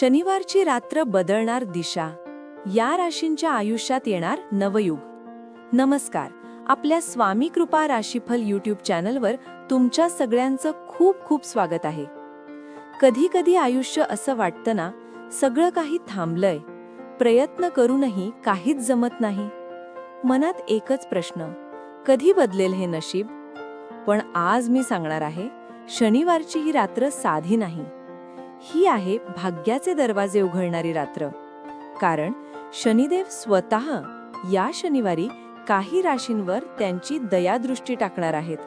शनिवारची रात्र बदलणार दिशा. या राशींच्या आयुष्यात येणार नवयुग. नमस्कार. आपल्या स्वामी कृपा राशीफल यूट्यूब चॅनलवर तुमच्या सगळ्यांचं खूप खूप स्वागत आहे. कधी कधी आयुष्य असं वाटतं ना सगळं काही थांबलंय. प्रयत्न करूनही काहीच जमत नाही. मनात एकच प्रश्न. कधी बदलेल हे नशीब? पण आज मी सांगणार आहे शनिवारची ही रात्र साधी नाही. ही आहे भाग्याचे दरवाजे उघडणारी रात्र. कारण शनिदेव स्वतः या शनिवारी काही राशींवर त्यांची दयादृष्टी टाकणार आहेत.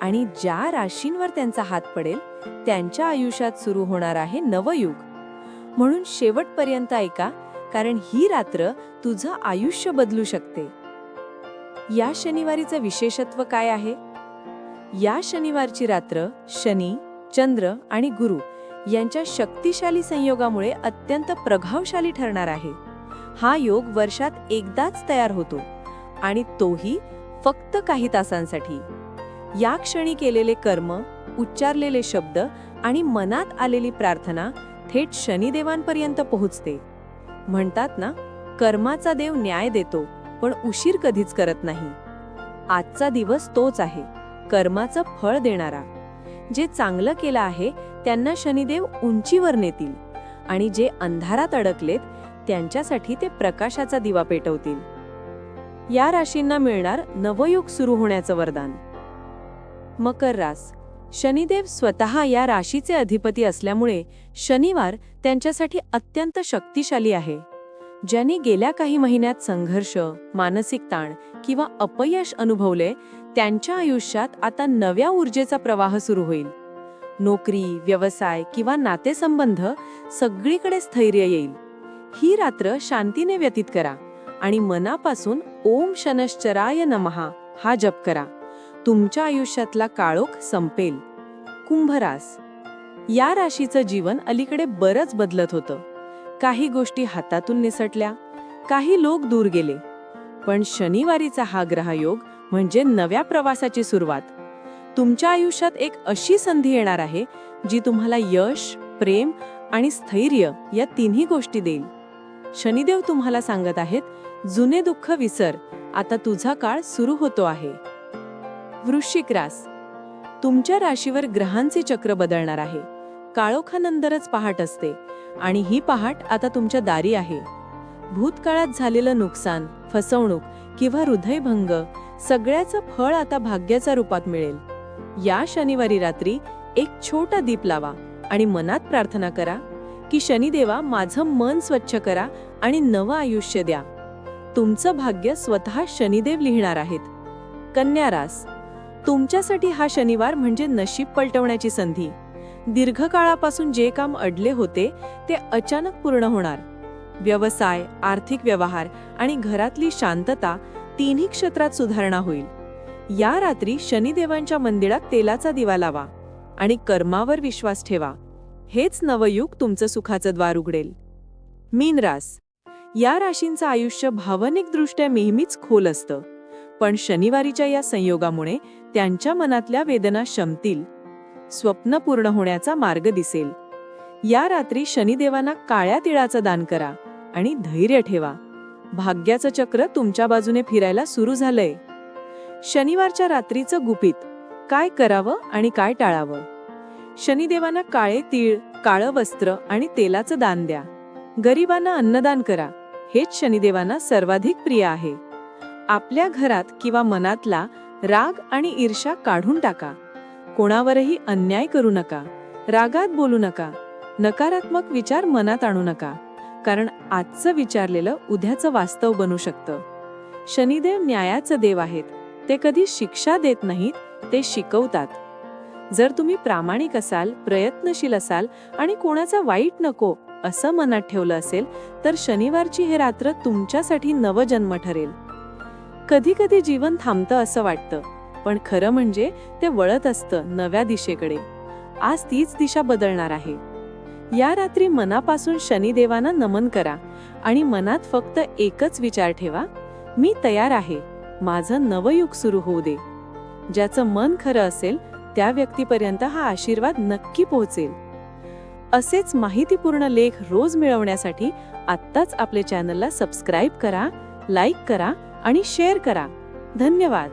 आणि ज्या राशींवर त्यांचा हात पडेल त्यांच्या आयुष्यात सुरू होणार आहे नवयुग. म्हणून शेवटपर्यंत ऐका कारण ही रात्र तुझं आयुष्य बदलू शकते. या शनिवारीचं विशेषत्व काय आहे? या शनिवारची रात्र शनी चंद्र आणि गुरु यांच्या शक्तिशाली संयोगामुळे अत्यंत प्रभावशाली ठरणार आहे. हा योग वर्षात एकदाच तयार होतो आणि तोही फक्त काही तासांसाठी. या क्षणी केलेले कर्म उच्चारलेले शब्द आणि मनात आलेली प्रार्थना थेट शनिदेवांपर्यंत पोहोचते. म्हणतात ना कर्माचा देव न्याय देतो पण उशीर कधीच करत नाही. आजचा दिवस तोच आहे कर्माचं फळ देणारा. जे चांगलं केलं आहे त्यांना शनिदेव उंचीवर नेतील. आणि जे अंधारात अडकलेत त्यांच्यासाठी ते प्रकाशाचा दिवा पेटवतील. या राशींना मिळणार नवयुग सुरू होण्याचं वरदान. मकर रास. शनिदेव स्वतः या राशीचे अधिपती असल्यामुळे शनिवार त्यांच्यासाठी अत्यंत शक्तिशाली आहे. ज्यांनी गेल्या काही महिन्यात संघर्ष मानसिक ताण किंवा अपयश अनुभवले त्यांच्या आयुष्यात आता नव्या ऊर्जेचा प्रवाह सुरू होईल. नोकरी व्यवसाय किंवा नातेसंबंध सगळीकडे स्थैर्य येईल. ही रात्र शांतीने व्यतीत करा आणि मनापासून ओम शनश्चराय नमहा हा जप करा. तुमच्या आयुष्यातला काळोख संपेल. कुंभरास. या राशीचं जीवन अलीकडे बरंच बदलत होतं. काही गोष्टी हातातून निसटल्या. काही लोक दूर गेले. पण शनिवारीचा हा ग्रहयोग म्हणजे नव्या प्रवासाची सुरुवात. तुमच्या आयुष्यात एक अशी संधी येणार आहे जी तुम्हाला यश प्रेम आणि स्थैर्य या तिन्ही गोष्टी देईल. शनिदेव तुम्हाला सांगत आहेत जुने दुःख विसर आता तुझा काळ सुरू होतो आहे. वृश्चिक रास. तुमच्या राशीवर ग्रहांचे चक्र बदलणार आहे. काळोखानंतरच पहाट असते. आणि ही पहाट आता तुमच्या दारी आहे. भूतकाळात झालेलं नुकसान फसवणूक किंवा हृदयभंग सगळ्याचं फळ आता भाग्याच्या रूपात मिळेल. या शनिवारी रात्री एक छोटा दीप लावा आणि मनात प्रार्थना करा की शनिदेवा माझं मन स्वच्छ करा आणि नवं आयुष्य द्या. तुमचं भाग्य स्वतः शनिदेव लिहिणार आहेत. कन्या रास. तुमच्यासाठी हा शनिवार म्हणजे नशीब पलटवण्याची संधी. दीर्घकाळापासून जे काम अडले होते ते अचानक पूर्ण होणार. व्यवसाय आर्थिक व्यवहार आणि घरातली शांतता तिन्ही क्षेत्रात सुधारणा होईल. या रात्री शनिदेवांच्या मंदिरात तेलाचा दिवा लावा आणि कर्मावर विश्वास ठेवा. हेच नवयुग तुमचं सुखाचं द्वार उघडेल. मीन रास या राशींचं आयुष्य भावनिकदृष्ट्या नेहमीच खोल असतं. पण शनिवारीच्या या संयोगामुळे त्यांच्या मनातल्या वेदना शमतील. स्वप्न पूर्ण होण्याचा मार्ग दिसेल. या रात्री शनिदेवांना काळ्या तिळाचं दान करा आणि धैर्य ठेवा. भाग्याचं चक्र तुमच्या बाजूने फिरायला सुरू झालंय. शनिवारच्या रात्रीचं गुपित. काय करावं आणि काय टाळावं? शनिदेवांना काळे तीळ काळं वस्त्र आणि तेलाचं दान द्या. गरिबांना अन्नदान करा. हेच शनिदेवांना सर्वाधिक प्रिय आहे. आपल्या घरात किंवा मनातला राग आणि ईर्षा काढून टाका. कोणावरही अन्याय करू नका. रागात बोलू नका. नकारात्मक विचार मनात आणू नका. कारण आजचं विचारलेलं उद्याचं वास्तव बनू शकतं. शनिदेव न्यायाचं देव आहेत. ते कधी शिक्षा देत नाहीत ते शिकवतात. जर तुम्ही प्रामाणिक असाल प्रयत्नशील असाल आणि कोणाचा वाईट नको असं मनात ठेवलं असेल तर शनिवारची हे रात्र तुमच्यासाठी नवजन्म ठरेल. कधी कधी जीवन थांबतं असं वाटतं. पण खरं म्हणजे ते वळत असतं नव्या दिशेकडे. आज तीच दिशा बदलणार आहे. या रात्री मनापासून शनिदेवांना नमन करा आणि मनात फक्त एकच विचार ठेवा मी तयार आहे माझं नवयुग सुरू होऊ दे. ज्याचं मन खरं असेल त्या व्यक्तीपर्यंत हा आशीर्वाद नक्की पोहोचेल. असेच माहितीपूर्ण लेख रोज मिळवण्यासाठी आत्ताच आपले चॅनलला सबस्क्राईब करा लाईक करा आणि शेअर करा. धन्यवाद!